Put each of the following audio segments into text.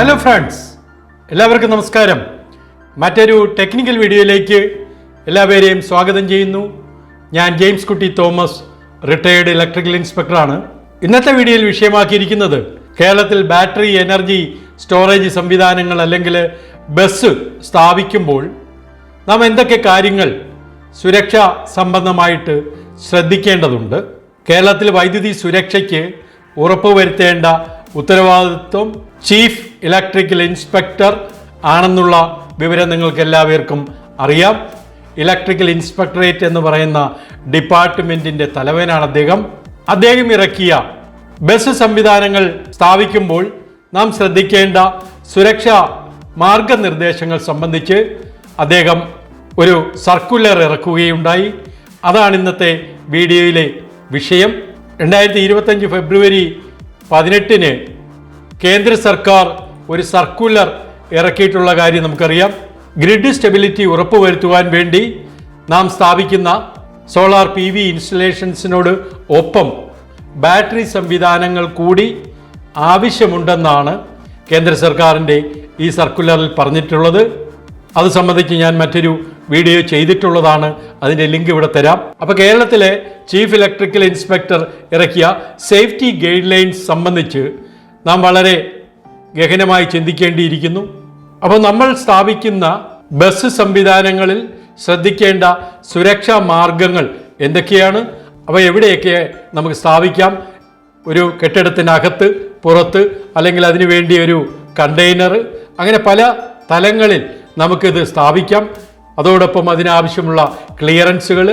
Hello friends എല്ലാവർക്കും നമസ്കാരം. മറ്റൊരു ടെക്നിക്കൽ വീഡിയോയിലേക്ക് എല്ലാവരെയും സ്വാഗതം ചെയ്യുന്നു. ഞാൻ ജെയിംസ് കുട്ടി തോമസ് റിട്ടയേർഡ് ഇലക്ട്രിക്കൽ ഇൻസ്പെക്ടറാണ് ഇന്നത്തെ വീഡിയോയിൽ വിഷയമാക്കിയിരിക്കുന്നത് കേരളത്തിൽ ബാറ്ററി എനർജി സ്റ്റോറേജ് സംവിധാനങ്ങൾ അല്ലെങ്കിൽ ബസ് സ്ഥാപിക്കുമ്പോൾ നാം എന്തൊക്കെ കാര്യങ്ങൾ സുരക്ഷ സംബന്ധമായിട്ട് ശ്രദ്ധിക്കേണ്ടതുണ്ട്? കേരളത്തിൽ വൈദ്യുതി സുരക്ഷയ്ക്ക് ഉറപ്പുവരുത്തേണ്ട ഉത്തരവാദിത്വം ചീഫ് ഇലക്ട്രിക്കൽ ഇൻസ്പെക്ടർ ആണെന്നുള്ള വിവരം നിങ്ങൾക്ക് എല്ലാവർക്കും അറിയാം. ഇലക്ട്രിക്കൽ ഇൻസ്പെക്ടറേറ്റ് എന്ന് പറയുന്ന ഡിപ്പാർട്ട്മെന്റിന്റെ തലവനാണ് അദ്ദേഹം. അദ്ദേഹം ഇറക്കിയ ബസ് സംവിധാനങ്ങൾ സ്ഥാപിക്കുമ്പോൾ നാം ശ്രദ്ധിക്കേണ്ട സുരക്ഷാ മാർഗനിർദ്ദേശങ്ങൾ സംബന്ധിച്ച് അദ്ദേഹം ഒരു സർക്കുലർ ഇറക്കുകയുണ്ടായി. അതാണ് ഇന്നത്തെ വീഡിയോയിലെ വിഷയം. രണ്ടായിരത്തി ഇരുപത്തഞ്ച് ഫെബ്രുവരി പതിനെട്ടിന് കേന്ദ്ര സർക്കാർ ഒരു സർക്കുലർ ഇറക്കിയിട്ടുള്ള കാര്യം നമുക്കറിയാം. ഗ്രിഡ് സ്റ്റെബിലിറ്റി ഉറപ്പുവരുത്തുവാൻ വേണ്ടി നാം സ്ഥാപിക്കുന്ന സോളാർ പി വി ഇൻസ്റ്റലേഷൻസിനോട് ഒപ്പം ബാറ്ററി സംവിധാനങ്ങൾ കൂടി ആവശ്യമുണ്ടെന്നാണ് കേന്ദ്ര സർക്കാരിന്റെ ഈ സർക്കുലറിൽ പറഞ്ഞിട്ടുള്ളത്. അത് സംബന്ധിച്ച് ഞാൻ മറ്റൊരു വീഡിയോ ചെയ്തിട്ടുള്ളതാണ്. അതിന്റെ ലിങ്ക് ഇവിടെ തരാം. അപ്പോൾ കേരളത്തിലെ ചീഫ് ഇലക്ട്രിക്കൽ ഇൻസ്പെക്ടർ ഇറക്കിയ സേഫ്റ്റി ഗൈഡ് ലൈൻസ് സംബന്ധിച്ച് നാം വളരെ ഗഹനമായി ചിന്തിക്കേണ്ടിയിരിക്കുന്നു. അപ്പോൾ നമ്മൾ സ്ഥാപിക്കുന്ന ബസ് സംവിധാനങ്ങളിൽ ശ്രദ്ധിക്കേണ്ട സുരക്ഷാ മാർഗങ്ങൾ എന്തൊക്കെയാണ്? അവ എവിടെയൊക്കെ നമുക്ക് സ്ഥാപിക്കാം? ഒരു കെട്ടിടത്തിനകത്ത് പുറത്ത് അല്ലെങ്കിൽ അതിനു വേണ്ടി ഒരു കണ്ടെയ്നർ അങ്ങനെ പല തലങ്ങളിൽ നമുക്കിത് സ്ഥാപിക്കാം. അതോടൊപ്പം അതിനാവശ്യമുള്ള ക്ലിയറൻസുകൾ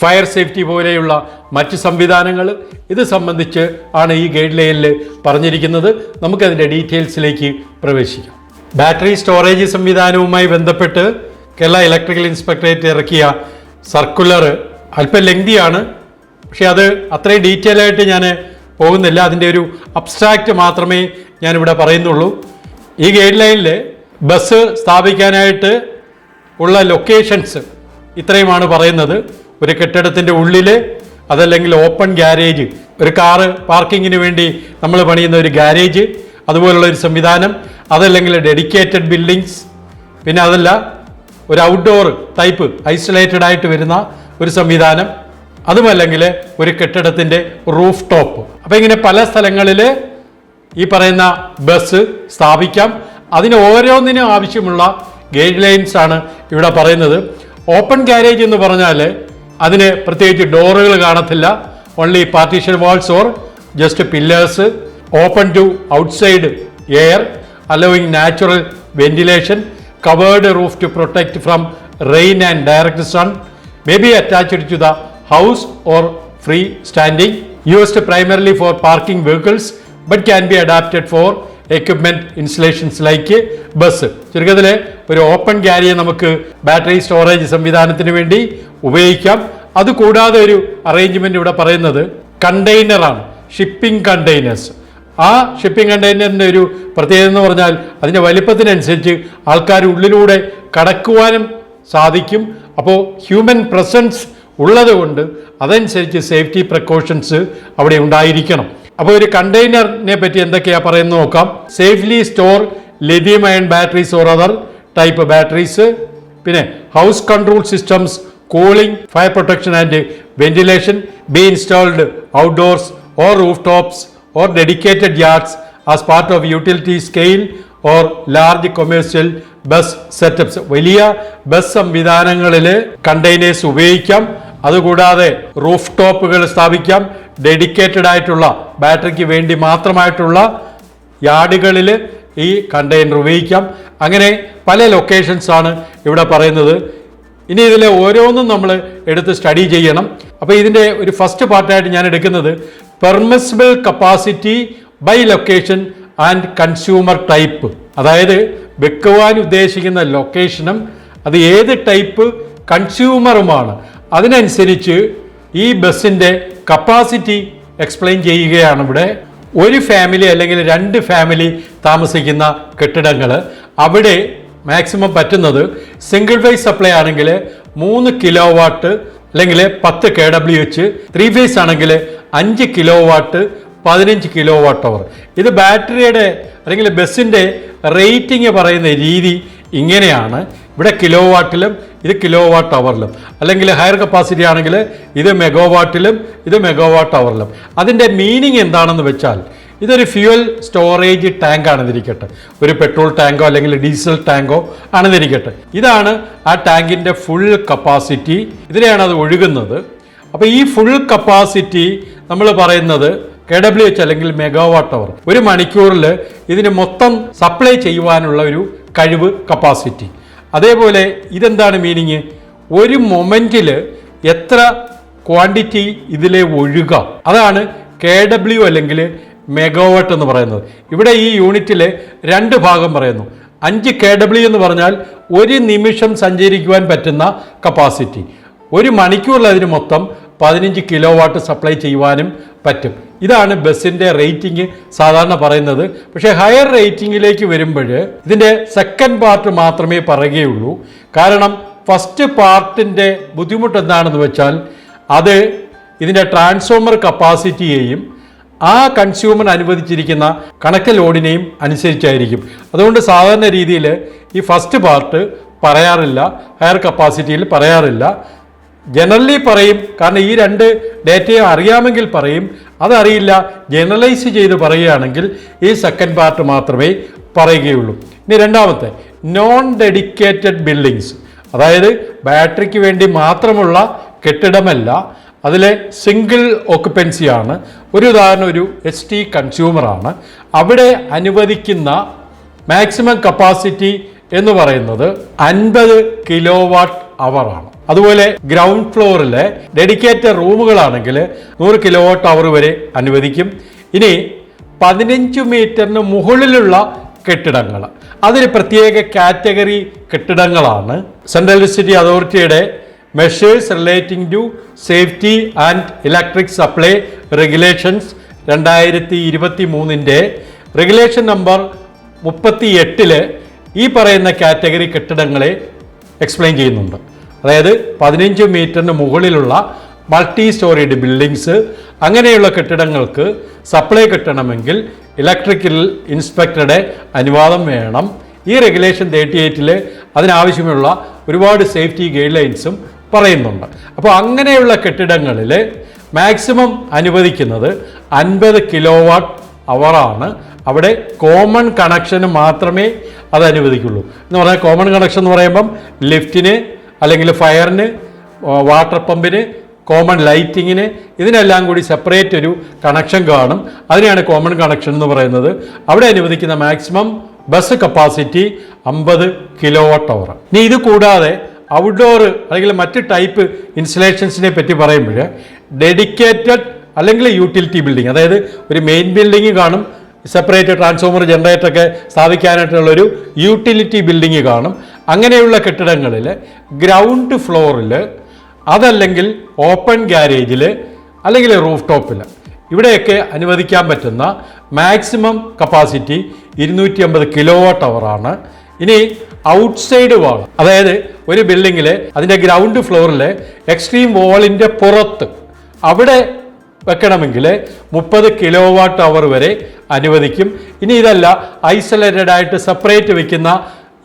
ഫയർ സേഫ്റ്റി പോലെയുള്ള മറ്റ് സംവിധാനങ്ങൾ. ഇത് സംബന്ധിച്ച് ആണ് ഈ ഗൈഡ് ലൈനിൽ പറഞ്ഞിരിക്കുന്നത്. നമുക്കതിന്റെ ഡീറ്റെയിൽസിലേക്ക് പ്രവേശിക്കാം. ബാറ്ററി സ്റ്റോറേജ് സംവിധാനവുമായി ബന്ധപ്പെട്ട് കേരള ഇലക്ട്രിക്കൽ ഇൻസ്പെക്ടറേറ്റ് ഇറക്കിയ സർക്കുലർ അല്പം ലെങ്തിയാണ്. പക്ഷേ അത് അത്രയും ഡീറ്റെയിൽ ആയിട്ട് ഞാൻ പോകുന്നില്ല. അതിന്റെ ഒരു അബ്സ്ട്രാക്റ്റ് മാത്രമേ ഞാനിവിടെ പറയുന്നുള്ളൂ. ഈ ഗൈഡ് ലൈനിൽ ബസ് സ്ഥാപിക്കാനായിട്ട് ഉള്ള ലൊക്കേഷൻസ് ഇത്രയുമാണ് പറയുന്നത്. ഒരു കെട്ടിടത്തിന്റെ ഉള്ളിൽ അതല്ലെങ്കിൽ ഓപ്പൺ ഗ്യാരേജ് ഒരു കാറ് പാർക്കിങ്ങിന് വേണ്ടി നമ്മൾ പണിയുന്ന ഒരു ഗ്യാരേജ് അതുപോലുള്ള ഒരു സംവിധാനം അതല്ലെങ്കിൽ ഡെഡിക്കേറ്റഡ് ബിൽഡിങ്സ് പിന്നെ അതല്ല ഒരു ഔട്ട്ഡോർ ടൈപ്പ് ഐസൊലേറ്റഡ് ആയിട്ട് വരുന്ന ഒരു സംവിധാനം അതുമല്ലെങ്കിൽ ഒരു കെട്ടിടത്തിന്റെ റൂഫ് ടോപ്പ് അപ്പോൾ ഇങ്ങനെ പല സ്ഥലങ്ങളിൽ ഈ പറയുന്ന ബസ് സ്ഥാപിക്കാം. അതിന് ഓരോന്നിനും ആവശ്യമുള്ള ഗൈഡ് ലൈൻസ് ആണ് ഇവിടെ പറയുന്നത്. ഓപ്പൺ ഗാരേജ് എന്ന് പറഞ്ഞാൽ അതിന് പ്രത്യേകിച്ച് ഡോറുകൾ കാണത്തില്ല. Only partition walls or just pillars open to outside air allowing natural ventilation covered roof to protect from rain and direct sun may be attached to the house or free standing used primarily for parking vehicles but can be adapted for equipment installations like BESS ചുരുക്കത്തിൽ ഒരു open ക്യാരിയെ നമുക്ക് battery storage സംവിധാനത്തിന് വേണ്ടി ഉപയോഗിക്കാം. അതുകൂടാതെ ഒരു arrangement ഇവിടെ പറയുന്നത് കണ്ടെയ്നറാണ് ഷിപ്പിംഗ് കണ്ടെയ്നേഴ്സ് ആ ഷിപ്പിംഗ് കണ്ടെയ്നറിന്റെ ഒരു പ്രത്യേകത എന്ന് പറഞ്ഞാൽ അതിന്റെ വലിപ്പത്തിനനുസരിച്ച് ആൾക്കാർ ഉള്ളിലൂടെ കടക്കുവാനും സാധിക്കും. അപ്പോൾ ഹ്യൂമൻ പ്രസൻസ് ഉള്ളത് കൊണ്ട് അതനുസരിച്ച് സേഫ്റ്റി പ്രിക്കോഷൻസ് അവിടെ ഉണ്ടായിരിക്കണം. അപ്പോൾ ഒരു കണ്ടെയ്നറിനെ പറ്റി എന്തൊക്കെയാ പറയുന്നത് നോക്കാം. Safely store lithium ion batteries or other type batteries പിന്നെ house control systems cooling fire protection and ventilation be installed outdoors or roof tops or dedicated yards as part of utility scale or large commercial BESS setups വലിയ BESS സംവിധാനങ്ങളിൽ containers ഉപയോഗിക്കാം. അതുകൂടാതെ roof ടോപ്പുകൾ സ്ഥാപിക്കാം. Dedicated ആയിട്ടുള്ള ബാറ്ററിക്ക് വേണ്ടി മാത്രമായിട്ടുള്ള യാർഡുകളിൽ ഈ container ഉപയോഗിക്കാം. അങ്ങനെ പല ലൊക്കേഷൻസാണ് ഇവിടെ പറയുന്നത്. ഇനി ഇതിലെ ഓരോന്നും നമ്മൾ എടുത്ത് സ്റ്റഡി ചെയ്യണം. അപ്പോൾ ഇതിന്റെ ഒരു ഫസ്റ്റ് പാർട്ടായിട്ട് ഞാൻ എടുക്കുന്നത് permissible capacity by location and consumer type അതായത് വെക്കുവാൻ ഉദ്ദേശിക്കുന്ന ലൊക്കേഷനും അത് ഏത് ടൈപ്പ് കൺസ്യൂമറുമാണ് അതിനനുസരിച്ച് ഈ ബസ്സിന്റെ കപ്പാസിറ്റി എക്സ്പ്ലെയിൻ ചെയ്യുകയാണ് ഇവിടെ. ഒരു ഫാമിലി അല്ലെങ്കിൽ രണ്ട് ഫാമിലി താമസിക്കുന്ന കെട്ടിടങ്ങൾ. അവിടെ മാക്സിമം പറ്റുന്നത് സിംഗിൾ ഫേസ് സപ്ലൈ ആണെങ്കിൽ മൂന്ന് കിലോ വാട്ട് അല്ലെങ്കിൽ പത്ത് K W H three phase ആണെങ്കിൽ അഞ്ച് കിലോ വാട്ട് പതിനഞ്ച് കിലോ വാട്ട് അവർ ഇത് ബാറ്ററിയുടെ അല്ലെങ്കിൽ ബസ്സിന്റെ റേറ്റിംഗ് പറയുന്ന രീതി ഇങ്ങനെയാണ്. ഇവിടെ കിലോ വാട്ടിലും ഇത് കിലോ വാട്ട് അവറിലും അല്ലെങ്കിൽ ഹയർ കപ്പാസിറ്റി ആണെങ്കിൽ ഇത് മെഗോ വാട്ടിലും ഇത് മെഗോ വാട്ട് അവറിലും അതിന്റെ മീനിങ് എന്താണെന്ന് വെച്ചാൽ ഇതൊരു ഫ്യൂവൽ സ്റ്റോറേജ് ടാങ്ക് ആണെന്നിരിക്കട്ടെ. ഒരു പെട്രോൾ ടാങ്കോ അല്ലെങ്കിൽ ഡീസൽ ടാങ്കോ ആണെന്നിരിക്കട്ടെ. ഇതാണ് ആ ടാങ്കിന്റെ ഫുൾ കപ്പാസിറ്റി ഇതിലെയാണ് അത് ഒഴുകുന്നത്. അപ്പോൾ ഈ ഫുൾ കപ്പാസിറ്റി നമ്മൾ പറയുന്നത് കെ ഡബ്ല്യു എച്ച് അല്ലെങ്കിൽ മെഗാവാട്ട് അവർ ഒരു മണിക്കൂറിൽ ഇതിന് മൊത്തം സപ്ലൈ ചെയ്യുവാനുള്ള ഒരു കഴിവ് കപ്പാസിറ്റി അതേപോലെ ഇതെന്താണ് മീനിങ് ഒരു മൊമെന്റിൽ എത്ര ക്വാണ്ടിറ്റി ഇതിലെ ഒഴുകാം? അതാണ് കെ ഡബ്ല്യു അല്ലെങ്കിൽ മെഗാവാട്ട് എന്ന് പറയുന്നത്. ഇവിടെ ഈ യൂണിറ്റിൽ രണ്ട് ഭാഗം പറയുന്നു. അഞ്ച് കെ ഡബ്ല്യു എന്ന് പറഞ്ഞാൽ ഒരു നിമിഷം സഞ്ചരിക്കുവാൻ പറ്റുന്ന കപ്പാസിറ്റി ഒരു മണിക്കൂറിൽ അതിന് മൊത്തം പതിനഞ്ച് കിലോ വാട്ട് സപ്ലൈ ചെയ്യുവാനും പറ്റും. ഇതാണ് ബസ്സിന്റെ റേറ്റിംഗ് സാധാരണ പറയുന്നത്. പക്ഷേ ഹയർ റേറ്റിംഗിലേക്ക് വരുമ്പോൾ ഇതിന്റെ സെക്കൻഡ് പാർട്ട് മാത്രമേ പറയുകയുള്ളൂ. കാരണം ഫസ്റ്റ് പാർട്ടിന്റെ ബുദ്ധിമുട്ട് എന്താണെന്ന് വെച്ചാൽ അത് ഇതിന്റെ ട്രാൻസ്ഫോമർ കപ്പാസിറ്റിയെയും ആ കൺസ്യൂമർ അനുവദിച്ചിരിക്കുന്ന കണക്ക് ലോഡിനെയും അനുസരിച്ചായിരിക്കും. അതുകൊണ്ട് സാധാരണ രീതിയിൽ ഈ ഫസ്റ്റ് പാർട്ട് പറയാറില്ല ഹയർ കപ്പാസിറ്റിയിൽ പറയാറില്ല. ജനറലി പറയും. കാരണം ഈ രണ്ട് ഡേറ്റയും അറിയാമെങ്കിൽ പറയും. അതറിയില്ല ജനറലൈസ് ചെയ്ത് പറയുകയാണെങ്കിൽ ഈ സെക്കൻഡ് പാർട്ട് മാത്രമേ പറയുകയുള്ളൂ. ഇനി രണ്ടാമത്തെ നോൺ ഡെഡിക്കേറ്റഡ് ബിൽഡിങ്സ് അതായത് ബാറ്ററിക്ക് വേണ്ടി മാത്രമുള്ള കെട്ടിടമല്ല അതിലെ സിംഗിൾ ഓക്കുപ്പൻസിയാണ് ഒരു ഉദാഹരണം ഒരു എസ് ടി കൺസ്യൂമറാണ് അവിടെ അനുവദിക്കുന്ന മാക്സിമം കപ്പാസിറ്റി എന്ന് പറയുന്നത് അൻപത് കിലോ വാട്ട് അവറാണ് അതുപോലെ ഗ്രൗണ്ട് ഫ്ലോറിലെ ഡെഡിക്കേറ്റഡ് റൂമുകളാണെങ്കിൽ നൂറ് കിലോ വാട്ട് അവർ വരെ അനുവദിക്കും. ഇനി പതിനഞ്ച് മീറ്ററിന് മുകളിലുള്ള കെട്ടിടങ്ങൾ. അതിന് പ്രത്യേക കാറ്റഗറി കെട്ടിടങ്ങളാണ്. സെൻട്രൽ സിറ്റി അതോറിറ്റിയുടെ measures relating to safety and electric supply regulations രണ്ടായിരത്തി ഇരുപത്തി മൂന്നിന്റെ റെഗുലേഷൻ നമ്പർ മുപ്പത്തി എട്ടിൽ ഈ പറയുന്ന കാറ്റഗറി കെട്ടിടങ്ങളെ എക്സ്പ്ലെയിൻ ചെയ്യുന്നുണ്ട്. അതായത് പതിനഞ്ച് മീറ്ററിന് മുകളിലുള്ള മൾട്ടി സ്റ്റോറീഡ് ബിൽഡിങ്സ് അങ്ങനെയുള്ള കെട്ടിടങ്ങൾക്ക് സപ്ലൈ കിട്ടണമെങ്കിൽ ഇലക്ട്രിക്കൽ ഇൻസ്പെക്ടറുടെ അനുവാദം വേണം. ഈ റെഗുലേഷൻ തേർട്ടി എയ്റ്റിൽ അതിനാവശ്യമുള്ള ഒരുപാട് സേഫ്റ്റി ഗൈഡ് ലൈൻസും പറയുന്നുണ്ട്. അപ്പോൾ അങ്ങനെയുള്ള കെട്ടിടങ്ങളിൽ മാക്സിമം അനുവദിക്കുന്നത് അൻപത് കിലോ വാട്ട് അവറാണ്. അവിടെ കോമൺ കണക്ഷന് മാത്രമേ അത് അനുവദിക്കുള്ളൂ എന്ന് പറഞ്ഞാൽ കോമൺ കണക്ഷൻ എന്ന് പറയുമ്പം ലിഫ്റ്റിന് അല്ലെങ്കിൽ ഫയറിന് വാട്ടർ പമ്പിന് കോമൺ ലൈറ്റിങ്ങിന് ഇതിനെല്ലാം കൂടി സെപ്പറേറ്റ് ഒരു കണക്ഷൻ കാണും. അതിനെയാണ് കോമൺ കണക്ഷൻ എന്ന് പറയുന്നത്. അവിടെ അനുവദിക്കുന്ന മാക്സിമം ബസ് കപ്പാസിറ്റി അമ്പത് കിലോ വാട്ട് അവർ ഇനി ഇത് കൂടാതെ ഔട്ട്ഡോർ അല്ലെങ്കിൽ മറ്റ് ടൈപ്പ് ഇൻസ്റ്റലേഷൻസിനെ പറ്റി പറയുമ്പോൾ ഡെഡിക്കേറ്റഡ് അല്ലെങ്കിൽ യൂട്ടിലിറ്റി ബിൽഡിംഗ് അതായത് ഒരു മെയിൻ ബിൽഡിംഗ് കാണും. സെപ്പറേറ്റ് ട്രാൻസ്ഫോമർ ജനറേറ്റർ ഒക്കെ സ്ഥാപിക്കാനായിട്ടുള്ളൊരു യൂട്ടിലിറ്റി ബിൽഡിംഗ് കാണും. അങ്ങനെയുള്ള കെട്ടിടങ്ങളിൽ ഗ്രൗണ്ട് ഫ്ലോറിൽ അതല്ലെങ്കിൽ ഓപ്പൺ ഗ്യാരേജിൽ അല്ലെങ്കിൽ റൂഫ് ടോപ്പിൽ ഇവിടെയൊക്കെ അനുവദിക്കാൻ പറ്റുന്ന മാക്സിമം കപ്പാസിറ്റി ഇരുന്നൂറ്റി അമ്പത് കിലോ വാട്ട് അവറാണ് ഇനി ഔട്ട്സൈഡ് വാൾ അതായത് ഒരു ബിൽഡിങ്ങിൽ അതിന്റെ ഗ്രൗണ്ട് ഫ്ലോറിൽ എക്സ്ട്രീം വാളിന്റെ പുറത്ത് അവിടെ വെക്കണമെങ്കിൽ മുപ്പത് കിലോ വാട്ട് അവർ വരെ അനുവദിക്കും. ഇനി ഇതല്ല ഐസൊലേറ്റഡ് ആയിട്ട് സെപ്പറേറ്റ് വെക്കുന്ന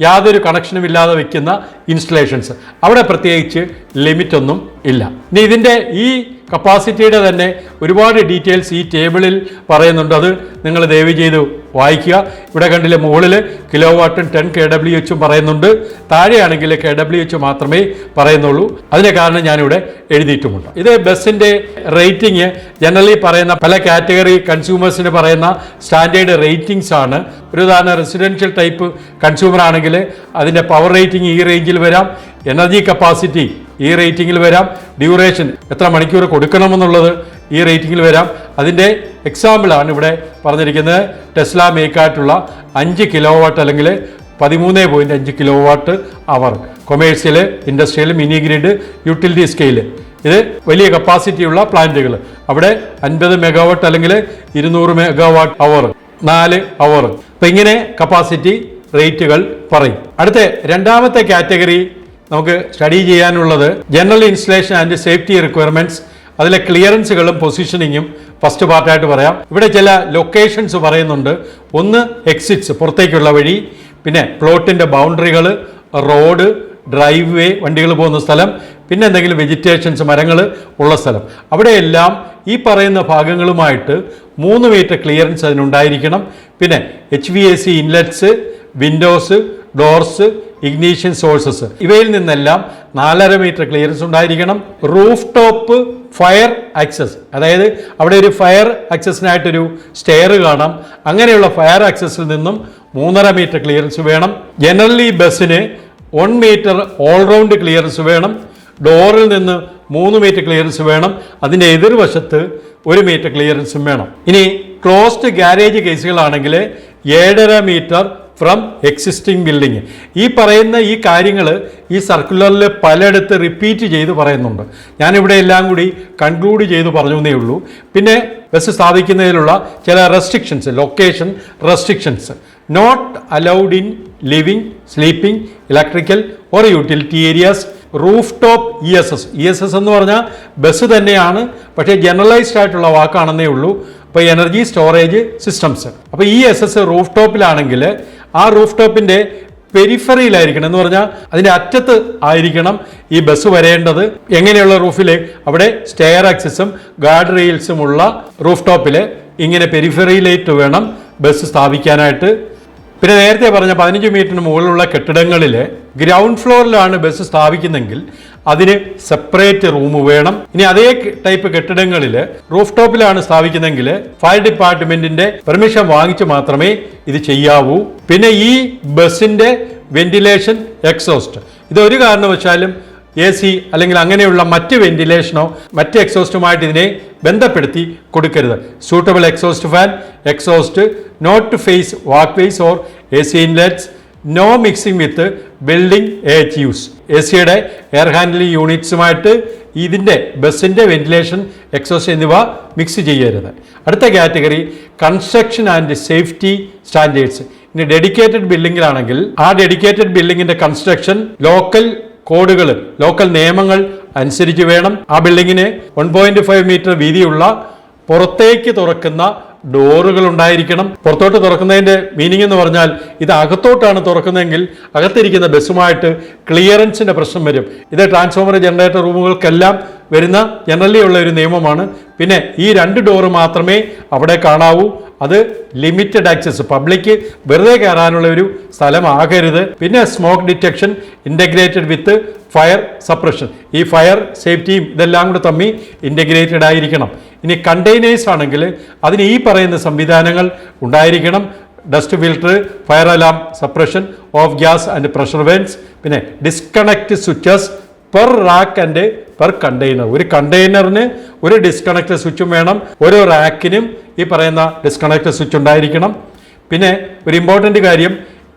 യാതൊരു കണക്ഷനും ഇല്ലാതെ വെക്കുന്ന ഇൻസ്റ്റലേഷൻസ് അവിടെ പ്രത്യേകിച്ച് ലിമിറ്റൊന്നും ഇല്ല. ഇനി ഇതിന്റെ ഈ കപ്പാസിറ്റിയുടെ തന്നെ ഒരുപാട് ഡീറ്റെയിൽസ് ഈ ടേബിളിൽ പറയുന്നുണ്ട്. അത് നിങ്ങൾ ദയവ് ചെയ്ത് വായിക്കുക. ഇവിടെ കണ്ടില്ല മുകളിൽ കിലോ വാട്ടും ടെൻ കെ ഡബ്ല്യു എച്ചും പറയുന്നുണ്ട്. താഴെയാണെങ്കിൽ കെ ഡബ്ല്യു എച്ച് മാത്രമേ പറയുന്നുള്ളൂ. അതിന്റെ കാരണം ഞാനിവിടെ എഴുതിയിട്ടുമുണ്ട്. ഇത് ബസ്സിന്റെ റേറ്റിംഗ് ജനറലി പറയുന്ന പല കാറ്റഗറി കൺസ്യൂമേഴ്സിന് പറയുന്ന സ്റ്റാൻഡേർഡ് റേറ്റിംഗ്സ് ആണ്. ഒരു ഉദാഹരണം റെസിഡൻഷ്യൽ ടൈപ്പ് കൺസ്യൂമർ ആണെങ്കിൽ അതിന്റെ പവർ റേറ്റിംഗ് ഈ റേഞ്ചിൽ വരാം. എനർജി കപ്പാസിറ്റി ഈ റേറ്റിംഗിൽ വരാം. ഡ്യൂറേഷൻ എത്ര മണിക്കൂർ കൊടുക്കണമെന്നുള്ളത് ഈ റേറ്റിംഗിൽ വരാം. അതിന്റെ എക്സാമ്പിളാണ് ഇവിടെ പറഞ്ഞിരിക്കുന്നത്. ടെസ്ല മേക്കായിട്ടുള്ള അഞ്ച് കിലോ വാട്ട് അല്ലെങ്കിൽ പതിമൂന്ന് പോയിന്റ് അഞ്ച് kilowatt hour. Commercial industrial mini grid utility scale ഇത് വലിയ കപ്പാസിറ്റിയുള്ള പ്ലാന്റുകൾ. അവിടെ അൻപത് മെഗാവാട്ട് അല്ലെങ്കിൽ ഇരുന്നൂറ് മെഗാവാട്ട് അവർ. നാല് അവർ. അപ്പം ഇങ്ങനെ കപ്പാസിറ്റി റേറ്റുകൾ പറയും. അടുത്ത രണ്ടാമത്തെ കാറ്റഗറി നമുക്ക് സ്റ്റഡി ചെയ്യാനുള്ളത് general installation and safety requirements അതിലെ ക്ലിയറൻസുകളും പൊസിഷനിങ്ങും ഫസ്റ്റ് പാർട്ടായിട്ട് പറയാം. ഇവിടെ ചില ലൊക്കേഷൻസ് പറയുന്നുണ്ട്. ഒന്ന് എക്സിറ്റ്സ് പുറത്തേക്കുള്ള വഴി. പിന്നെ പ്ലോട്ടിന്റെ ബൗണ്ടറികൾ റോഡ് ഡ്രൈവ് വേ വണ്ടികൾ പോകുന്ന സ്ഥലം. പിന്നെ എന്തെങ്കിലും വെജിറ്റേഷൻസ് മരങ്ങൾ ഉള്ള സ്ഥലം. അവിടെയെല്ലാം ഈ പറയുന്ന ഭാഗങ്ങളുമായിട്ട് മൂന്ന് മീറ്റർ ക്ലിയറൻസ് അതിനുണ്ടായിരിക്കണം. പിന്നെ H V A C inlets windows doors ignition sources. ഇവയിൽ നിന്നെല്ലാം നാലര മീറ്റർ ക്ലിയറൻസ് ഉണ്ടായിരിക്കണം. Rooftop fire access. അതായത് അവിടെ ഒരു ഫയർ ആക്സസിനായിട്ടൊരു സ്റ്റെയർ കാണാം. അങ്ങനെയുള്ള ഫയർ ആക്സസിൽ നിന്നും മൂന്നര മീറ്റർ ക്ലിയറൻസ് വേണം. ജനറലി ബസ്സിന് one metre all round clearance വേണം. ഡോറിൽ നിന്ന് മൂന്ന് മീറ്റർ ക്ലിയറൻസ് വേണം. അതിന്റെ എതിർവശത്ത് ഒരു മീറ്റർ ക്ലിയറൻസും വേണം. ഇനി ക്ലോസ്ഡ് ഗാരേജ് കേസുകളാണെങ്കിൽ ഏഴര മീറ്റർ ഫ്രം എക്സിസ്റ്റിംഗ് ബിൽഡിങ് ഈ പറയുന്ന ഈ കാര്യങ്ങൾ ഈ സർക്കുലറിൽ പലയിടത്ത് റിപ്പീറ്റ് ചെയ്ത് പറയുന്നുണ്ട്. ഞാനിവിടെ എല്ലാം കൂടി കൺക്ലൂഡ് ചെയ്ത് പറഞ്ഞു എന്നേ ഉള്ളൂ. പിന്നെ ബസ് സ്ഥാപിക്കുന്നതിലുള്ള ചില restrictions location restrictions not allowed in living sleeping electrical or utility areas rooftop E S S E S S എന്ന് പറഞ്ഞാൽ ബസ് തന്നെയാണ്. പക്ഷേ ജനറലൈസ്ഡ് ആയിട്ടുള്ള വാക്കാണെന്നേ ഉള്ളൂ. ഇപ്പോൾ എനർജി സ്റ്റോറേജ് സിസ്റ്റംസ് അപ്പോൾ ഈ എസ് എസ് റൂഫ് ടോപ്പിലാണെങ്കിൽ ആ റൂഫ് ടോപ്പിന്റെ പെരിഫറിയിലായിരിക്കണം എന്ന് പറഞ്ഞാൽ അതിന്റെ അറ്റത്ത് ആയിരിക്കണം ഈ ബസ് വരേണ്ടത്. എങ്ങനെയുള്ള റൂഫിൽ? അവിടെ സ്റ്റെയർ ആക്സസും ഗാർഡ് റെയിൽസുമുള്ള റൂഫ് ടോപ്പിൽ ഇങ്ങനെ പെരിഫറിയിലേറ്റ് വേണം ബസ് സ്ഥാപിക്കാനായിട്ട്. പിന്നെ നേരത്തെ പറഞ്ഞ പതിനഞ്ച് മീറ്ററിന് മുകളിലുള്ള കെട്ടിടങ്ങളിൽ ഗ്രൗണ്ട് ഫ്ലോറിലാണ് ബസ് സ്ഥാപിക്കുന്നെങ്കിൽ അതിന് സെപ്പറേറ്റ് റൂം വേണം. ഇനി അതേ ടൈപ്പ് കെട്ടിടങ്ങളിൽ റൂഫ് ടോപ്പിലാണ് സ്ഥാപിക്കുന്നെങ്കിൽ ഫയർ ഡിപ്പാർട്ട്മെന്റിന്റെ പെർമിഷൻ വാങ്ങിച്ച് മാത്രമേ ഇത് ചെയ്യാവൂ. പിന്നെ ഈ ബസിന്റെ വെന്റിലേഷൻ എക്സോസ്റ്റ് ഇത് ഒരു കാരണവശാലും എ സി അല്ലെങ്കിൽ അങ്ങനെയുള്ള മറ്റ് വെന്റിലേഷനോ മറ്റ് എക്സോസ്റ്റുമായിട്ട് ഇതിനെ ബന്ധപ്പെടുത്തി കൊടുക്കരുത്. Suitable exhaust fan exhaust not face walkways or A C inlets no mixing with building H use A സിയുടെ എയർ ഹാൻഡ്ലിംഗ് യൂണിറ്റ്സുമായിട്ട് ഇതിന്റെ ബസ്സിന്റെ വെന്റിലേഷൻ എക്സോസ്റ്റ് എന്നിവ മിക്സ് ചെയ്യരുത്. അടുത്ത category construction and safety standards ഇനി ഡെഡിക്കേറ്റഡ് ബിൽഡിങ്ങിലാണെങ്കിൽ ആ ഡെഡിക്കേറ്റഡ് ബിൽഡിങ്ങിന്റെ കൺസ്ട്രക്ഷൻ ലോക്കൽ കോഡുകൾ ലോക്കൽ നിയമങ്ങൾ അനുസരിച്ച് വേണം. ആ ബിൽഡിങ്ങിന് വൺ പോയിന്റ് ഫൈവ് മീറ്റർ വീതിയുള്ള പുറത്തേക്ക് തുറക്കുന്ന ഡോറുകൾ ഉണ്ടായിരിക്കണം. പുറത്തോട്ട് തുറക്കുന്നതിന്റെ മീനിങ് എന്ന് പറഞ്ഞാൽ ഇത് അകത്തോട്ടാണ് തുറക്കുന്നതെങ്കിൽ അകത്തിരിക്കുന്ന ബസ്സുമായിട്ട് ക്ലിയറൻസിന്റെ പ്രശ്നം വരും. ഇത് ട്രാൻസ്ഫോമർ ജനറേറ്റർ റൂമുകൾക്കെല്ലാം വരുന്ന ജനറലി ഉള്ള ഒരു നിയമമാണ്. പിന്നെ ഈ രണ്ട് ഡോറ് മാത്രമേ അവിടെ കാണാവൂ. അത് ലിമിറ്റഡ് ആക്സസ് പബ്ലിക് വെറുതെ കയറാനുള്ള ഒരു സ്ഥലമാകരുത്. പിന്നെ smoke detection integrated with fire suppression ഈ ഫയർ സേഫ്റ്റിയും ഇതെല്ലാം കൂടെ തമ്മി ഇന്റഗ്രേറ്റഡ് ആയിരിക്കണം. ഇനി കണ്ടെയ്നേഴ്സ് ആണെങ്കിൽ അതിന് ഈ പറയുന്ന സംവിധാനങ്ങൾ ഉണ്ടായിരിക്കണം. Dust filter fire alarm suppression of gas and pressure vents പിന്നെ disconnect switches per rack and per container ഒരു കണ്ടെയ്നറിന് ഒരു ഡിസ്കണക്ട് സ്വിച്ചും വേണം. ഓരോ റാക്കിനും ഈ പറയുന്ന ഡിസ്കണക്ട് സ്വിച്ച് ഉണ്ടായിരിക്കണം. പിന്നെ ഒരു ഇമ്പോർട്ടന്റ് കാര്യം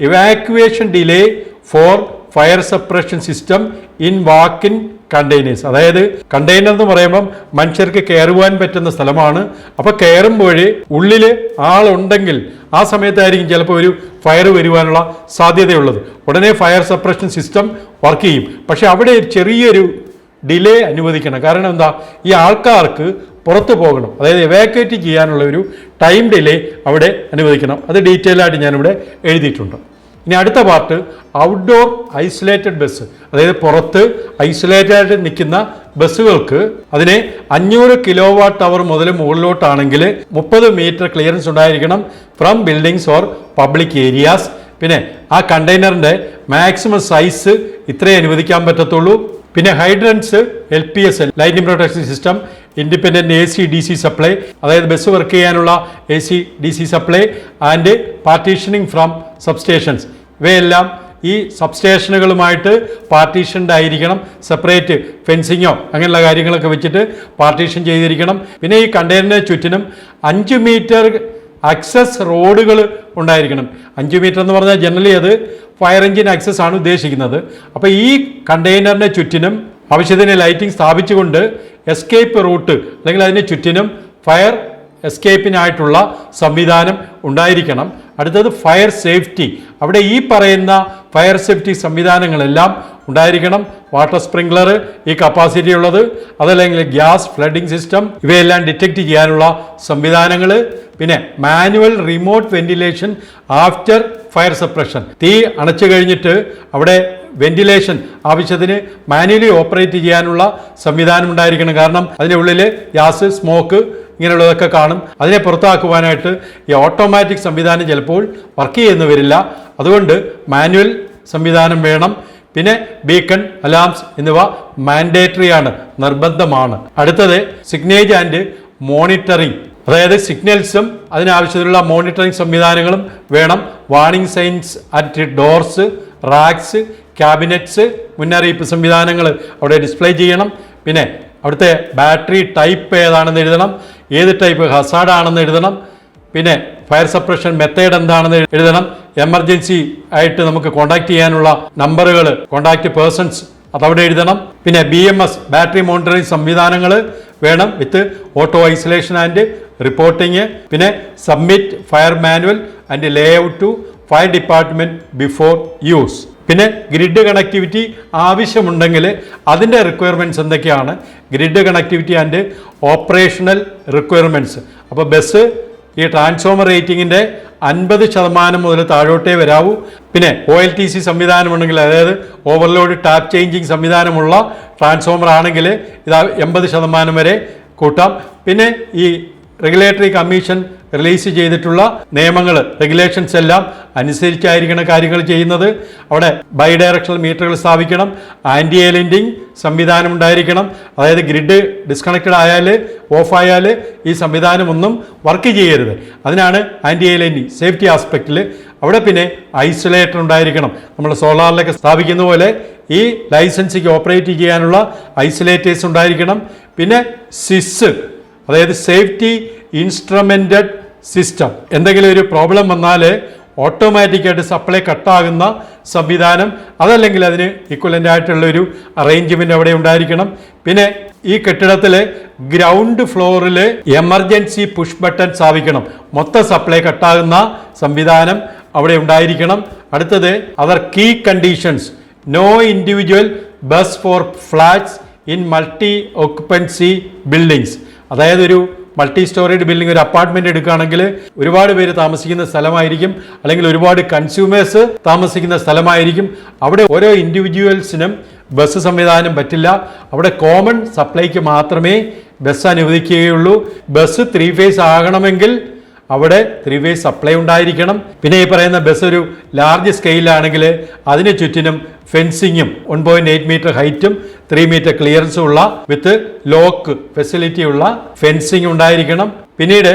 evacuation delay for fire suppression system in walk in containers അതായത് കണ്ടെയ്നർ എന്ന് പറയുമ്പം മനുഷ്യർക്ക് കയറുവാൻ പറ്റുന്ന സ്ഥലമാണ്. അപ്പോൾ കയറുമ്പോൾ ഉള്ളിൽ ആളുണ്ടെങ്കിൽ ആ സമയത്തായിരിക്കും ചിലപ്പോൾ ഒരു ഫയർ വരുവാനുള്ള സാധ്യതയുള്ളത്. ഉടനെ ഫയർ സപ്രഷൻ സിസ്റ്റം വർക്ക് ചെയ്യും. പക്ഷെ അവിടെ ചെറിയൊരു ഡിലേ അനുവദിക്കണം. കാരണം എന്താ? ഈ ആൾക്കാർക്ക് പുറത്തു പോകണം. അതായത് എവാക്വേറ്റ് ചെയ്യാനുള്ള ഒരു ടൈം ഡിലേ അവിടെ അനുവദിക്കണം. അത് ഡീറ്റെയിൽ ആയിട്ട് ഞാനിവിടെ എഴുതിയിട്ടുണ്ട്. ഇനി അടുത്ത പാർട്ട് ഔട്ട്ഡോർ ഐസൊലേറ്റഡ് ബസ് അതായത് പുറത്ത് ഐസൊലേറ്റഡ് ആയിട്ട് നിൽക്കുന്ന ബസ്സുകൾക്ക് അതിനെ അഞ്ഞൂറ് കിലോ വാട്ട് അവർ മുതൽ മുകളിലോട്ടാണെങ്കിൽ മുപ്പത് മീറ്റർ ക്ലിയറൻസ് ഉണ്ടായിരിക്കണം from buildings or public areas പിന്നെ ആ കണ്ടെയ്നറിന്റെ മാക്സിമം സൈസ് ഇത്രയേ അനുവദിക്കാൻ പറ്റത്തുള്ളൂ. പിന്നെ hydrants L P S L lighting protection system independent A C D C supply അതായത് ബസ് വർക്ക് ചെയ്യാനുള്ള A C D C supply and partitioning from substations. ഇവയെല്ലാം ഈ സബ്സ്റ്റേഷനുകളുമായിട്ട് പാർട്ടീഷൻഡ് ആയിരിക്കണം സെപ്പറേറ്റ് ഫെൻസിങ്ങോ അങ്ങനെയുള്ള കാര്യങ്ങളൊക്കെ വെച്ചിട്ട് പാർട്ടീഷൻ ചെയ്തിരിക്കണം. പിന്നെ ഈ കണ്ടെയ്നറിന് ചുറ്റിനും അഞ്ച് മീറ്റർ അക്സസ് റോഡുകൾ ഉണ്ടായിരിക്കണം. അഞ്ച് മീറ്റർ എന്ന് പറഞ്ഞാൽ ജനറലി അത് ഫയർ എഞ്ചിൻ ആക്സസ് ആണ് ഉദ്ദേശിക്കുന്നത്. അപ്പോൾ ഈ കണ്ടെയ്നറിന് ചുറ്റിനും ആവശ്യത്തിന് ലൈറ്റിംഗ് സ്ഥാപിച്ചുകൊണ്ട് എസ്കേപ്പ് റൂട്ട് അല്ലെങ്കിൽ അതിന് ചുറ്റിനും ഫയർ എസ്കേപ്പിനായിട്ടുള്ള സംവിധാനം ഉണ്ടായിരിക്കണം. അടുത്തത് ഫയർ സേഫ്റ്റി അവിടെ ഈ പറയുന്ന ഫയർ സേഫ്റ്റി സംവിധാനങ്ങളെല്ലാം ഉണ്ടായിരിക്കണം. വാട്ടർ സ്പ്രിംഗ്ലർ ഈ കപ്പാസിറ്റി ഉള്ളത് അതല്ലെങ്കിൽ ഗ്യാസ് ഫ്ലഡിംഗ് സിസ്റ്റം ഇവയെല്ലാം ഡിറ്റക്റ്റ് ചെയ്യാനുള്ള സംവിധാനങ്ങൾ പിന്നെ manual remote ventilation after fire suppression തീ അണച്ചു കഴിഞ്ഞിട്ട് അവിടെ വെന്റിലേഷൻ ആവശ്യത്തിന് മാനുവലി ഓപ്പറേറ്റ് ചെയ്യാനുള്ള സംവിധാനം ഉണ്ടായിരിക്കണം കാരണം അതിന്റെ ഉള്ളിൽ ഗ്യാസ് സ്മോക്ക് ഇങ്ങനെയുള്ളതൊക്കെ കാണും. അതിനെ പുറത്താക്കുവാനായിട്ട് ഈ ഓട്ടോമാറ്റിക് സംവിധാനം ചിലപ്പോൾ വർക്ക് ചെയ്യുന്നു വരില്ല. അതുകൊണ്ട് മാനുവൽ സംവിധാനം വേണം. പിന്നെ ബീക്കൺ അലാംസ് എന്നിവ മാൻഡേറ്ററി ആണ് നിർബന്ധമാണ്. അടുത്തത് സിഗ്നേജ് ആൻഡ് മോണിറ്ററിംഗ്. അതായത് സിഗ്നൽസും അതിനാവശ്യത്തിലുള്ള മോണിറ്ററിംഗ് സംവിധാനങ്ങളും വേണം. Warning signs at doors racks cabinets മുന്നറിയിപ്പ് സംവിധാനങ്ങൾ അവിടെ ഡിസ്പ്ലേ ചെയ്യണം. പിന്നെ അവിടുത്തെ ബാറ്ററി ടൈപ്പ് ഏതാണെന്ന് എഴുതണം. ഏത് ടൈപ്പ് ഹസാഡ് ആണെന്ന് എഴുതണം. പിന്നെ ഫയർ സപ്രഷൻ മെത്തേഡ് എന്താണെന്ന് എഴുതണം. എമർജൻസി ആയിട്ട് നമുക്ക് കോണ്ടാക്ട് ചെയ്യാനുള്ള നമ്പറുകൾ കോൺടാക്ട് പേഴ്സൺസ് അതവിടെ എഴുതണം. പിന്നെ B M S battery monitoring സംവിധാനങ്ങൾ വേണം with auto isolation and reporting പിന്നെ submit fire manual and layout to fire department before use പിന്നെ ഗ്രിഡ് കണക്ടിവിറ്റി ആവശ്യമുണ്ടെങ്കിൽ അതിന്റെ റിക്വയർമെന്റ്സ് എന്തൊക്കെയാണ്? Grid connectivity and operational requirements അപ്പോൾ ബസ് ഈ ട്രാൻസ്ഫോമർ റേറ്റിങ്ങിന്റെ അൻപത് ശതമാനം മുതൽ താഴോട്ടേ വരാവൂ. പിന്നെ ഒ എൽ ടി സി സംവിധാനമുണ്ടെങ്കിൽ അതായത് ഓവർലോഡ് ടാപ്പ് ചേഞ്ചിങ് സംവിധാനമുള്ള ട്രാൻസ്ഫോമർ ആണെങ്കിൽ ഇത് എൺപത് ശതമാനം വരെ കൂട്ടാം. പിന്നെ ഈ റെഗുലേറ്ററി കമ്മീഷൻ റിലീസ് ചെയ്തിട്ടുള്ള നിയമങ്ങൾ റെഗുലേഷൻസ് എല്ലാം അനുസരിച്ചായിരിക്കണം കാര്യങ്ങൾ ചെയ്യുന്നത്. അവിടെ ബൈ ഡയറക്ഷണൽ മീറ്ററുകൾ സ്ഥാപിക്കണം. ആന്റി എലിന്റിങ് സംവിധാനം ഉണ്ടായിരിക്കണം. അതായത് ഗ്രിഡ് ഡിസ്കണക്റ്റഡ് ആയാൽ ഓഫ് ആയാൽ ഈ സംവിധാനം ഒന്നും വർക്ക് ചെയ്യരുത്. അതിനാണ് ആന്റി ഏലന്റിങ് സേഫ്റ്റി ആസ്പെക്റ്റിൽ അവിടെ പിന്നെ ഐസൊലേറ്റർ ഉണ്ടായിരിക്കണം. നമ്മൾ സോളാറിലൊക്കെ സ്ഥാപിക്കുന്ന പോലെ ഈ ലൈസൻസിക്ക് ഓപ്പറേറ്റ് ചെയ്യാനുള്ള ഐസൊലേറ്റേഴ്സ് ഉണ്ടായിരിക്കണം. പിന്നെ സിസ് അതായത് സേഫ്റ്റി ഇൻസ്ട്രുമെന്റഡ് സിസ്റ്റം. എന്തെങ്കിലും ഒരു പ്രോബ്ലം വന്നാൽ ഓട്ടോമാറ്റിക്കായിട്ട് സപ്ലൈ കട്ടാകുന്ന സംവിധാനം അതല്ലെങ്കിൽ അതിന് ഇക്വലന്റ് ആയിട്ടുള്ള ഒരു അവിടെ ഉണ്ടായിരിക്കണം. പിന്നെ ഈ കെട്ടിടത്തിലെ ഗ്രൗണ്ട് ഫ്ലോറിൽ എമർജൻസി പുഷ് ബട്ടൺ സ്ഥാപിക്കണം. മൊത്തം സപ്ലൈ കട്ടാകുന്ന സംവിധാനം അവിടെ ഉണ്ടായിരിക്കണം. അടുത്തത് other key conditions no individual BESS for flats in multi occupancy buildings അതായത് ഒരു മൾട്ടി സ്റ്റോറേഡ് ബിൽഡിംഗ് ഒരു അപ്പാർട്ട്മെന്റ് എടുക്കുകയാണെങ്കിൽ ഒരുപാട് പേര് താമസിക്കുന്ന സ്ഥലമായിരിക്കും. അല്ലെങ്കിൽ ഒരുപാട് കൺസ്യൂമേഴ്സ് താമസിക്കുന്ന സ്ഥലമായിരിക്കും. അവിടെ ഓരോ ഇൻഡിവിജ്വൽസിനും ബസ് സംവിധാനം പറ്റില്ല. അവിടെ കോമൺ സപ്ലൈക്ക് മാത്രമേ ബസ് അനുവദിക്കുകയുള്ളൂ. ബസ് ത്രീ ഫേസ് ആകണമെങ്കിൽ അവിടെ ത്രീ വേ സപ്ലൈ ഉണ്ടായിരിക്കണം. പിന്നെ ഈ പറയുന്ന ബസ് ഒരു ലാർജ് സ്കെയിലാണെങ്കിൽ അതിന് ചുറ്റിനും ഫെൻസിങ്ങും വൺ പോയിന്റ് എയ്റ്റ് മീറ്റർ ഹൈറ്റും ത്രീ മീറ്റർ ക്ലിയറൻസും ഉള്ള വിത്ത് ലോക്ക് ഫെസിലിറ്റി ഉള്ള ഫെൻസിങ് ഉണ്ടായിരിക്കണം. പിന്നീട്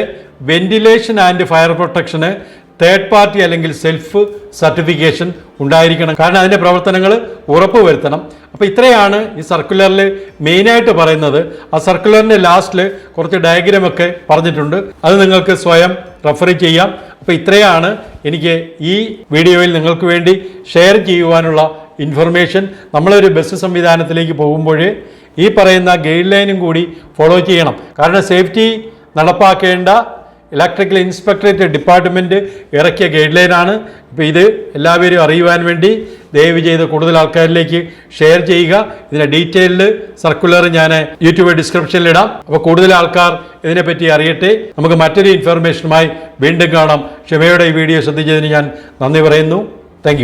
വെന്റിലേഷൻ ആൻഡ് ഫയർ പ്രൊട്ടക്ഷന് തേർഡ് പാർട്ടി അല്ലെങ്കിൽ സെൽഫ് സർട്ടിഫിക്കേഷൻ ഉണ്ടായിരിക്കണം. കാരണം അതിന്റെ പ്രവർത്തനങ്ങൾ ഉറപ്പുവരുത്തണം. അപ്പോൾ ഇത്രയാണ് ഈ സർക്കുലറിൽ മെയിനായിട്ട് പറയുന്നത്. ആ സർക്കുലറിന്റെ ലാസ്റ്റിൽ കുറച്ച് ഡയഗ്രാമൊക്കെ പറഞ്ഞിട്ടുണ്ട്. അത് നിങ്ങൾക്ക് സ്വയം റെഫർ ചെയ്യാം. അപ്പോൾ ഇത്രയാണ് എനിക്ക് ഈ വീഡിയോയിൽ നിങ്ങൾക്ക് വേണ്ടി ഷെയർ ചെയ്യുവാനുള്ള ഇൻഫർമേഷൻ നമ്മളൊരു ബസ് സംവിധാനത്തിലേക്ക് പോകുമ്പോൾ ഈ പറയുന്ന ഗൈഡ് ലൈനും കൂടി ഫോളോ ചെയ്യണം. കാരണം സേഫ്റ്റി നടപ്പാക്കേണ്ട ഇലക്ട്രിക്കൽ ഇൻസ്പെക്ടറേറ്റ് ഡിപ്പാർട്ട്മെന്റ് ഇറക്കിയ ഗൈഡ് ലൈനാണ് ഇപ്പോൾ ഇത് എല്ലാവരും അറിയുവാൻ വേണ്ടി ദയവ് ചെയ്ത് കൂടുതൽ ആൾക്കാരിലേക്ക് ഷെയർ ചെയ്യുക. ഇതിന്റെ ഡീറ്റെയിൽഡ് സർക്കുലർ ഞാൻ യൂട്യൂബ് ഡിസ്ക്രിപ്ഷനിൽ ഇടാം. അപ്പോൾ കൂടുതൽ ആൾക്കാർ ഇതിനെപ്പറ്റി അറിയട്ടെ. നമുക്ക് മറ്റൊരു ഇൻഫർമേഷനുമായി വീണ്ടും കാണാം. ക്ഷമയുടെ ഈ വീഡിയോ ശ്രദ്ധിച്ചതിന് ഞാൻ നന്ദി പറയുന്നു. താങ്ക്